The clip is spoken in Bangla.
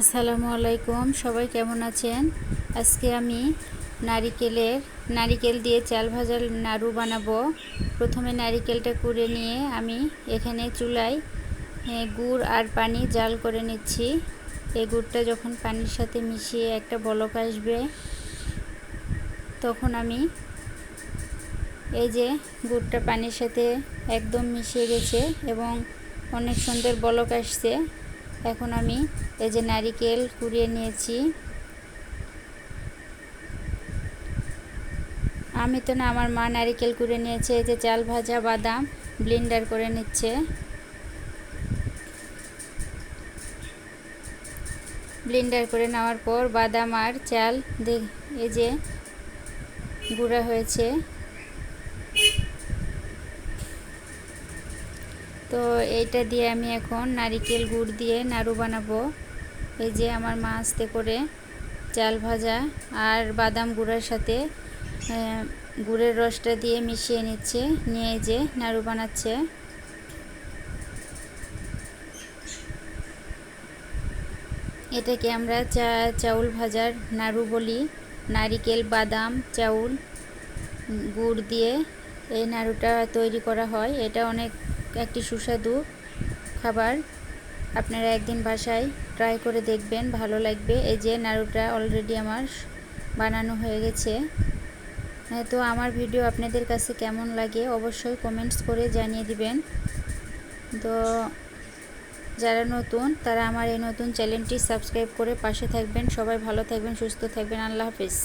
আসসালামু আলাইকুম, সবাই কেমন আছেন? আজকে আমি নারিকেলের, নারিকেল দিয়ে চাল ভাজার নাড়ু বানাবো। প্রথমে নারিকেলটা কুড়ে নিয়ে আমি এখানে চুলায় গুড় আর পানি জাল করে নিচ্ছি। এই গুড়টা যখন পানির সাথে মিশিয়ে একটা বলক আসবে, তখন আমি এই যে গুড়টা পানির সাথে একদম মিশিয়ে গেছে এবং অনেক সুন্দর বলক আসছে। এখন আমি এই যে নারিকেল কুড়িয়ে নিয়েছি। আমি তো না, আমার মা নারিকেল কুড়িয়ে নিয়েছে, এই যে চাল ভাজা, বাদাম ব্লেন্ডার করে নিচ্ছে। ব্লেন্ডার করে নেওয়ার পর বাদাম আর চাল এই যে গুঁড়া হয়েছে। তো এইটা দিয়ে আমি এখন নারিকেল গুড় দিয়ে নাড়ু বানাবো। এই যে আমার মা আস্তে করে চাল ভাজা আর বাদাম গুঁড়ার সাথে গুড়ের রসটা দিয়ে মিশিয়ে নিচ্ছে, নিয়ে যে নাড়ু বানাচ্ছে। এটাকে আমরা চা, চাউল ভাজার নাড়ু বলি। নারিকেল, বাদাম, চাউল গুড় দিয়ে এই নাড়ুটা তৈরি করা হয়। এটা অনেক একটি সুস্বাদু খাবার। আপনারা একদিন বাসায় ট্রাই করে দেখবেন, ভালো লাগবে। এই যে নাড়ুটা অলরেডি আমার বানানো হয়ে গেছে। তো আমার ভিডিও আপনাদের কাছে কেমন লাগে অবশ্যই কমেন্টস করে জানিয়ে দিবেন। তো যারা নতুন, তারা আমার এই নতুন চ্যানেলটি সাবস্ক্রাইব করে পাশে থাকবেন। সবাই ভালো থাকবেন, সুস্থ থাকবেন। আল্লাহ হাফিজ।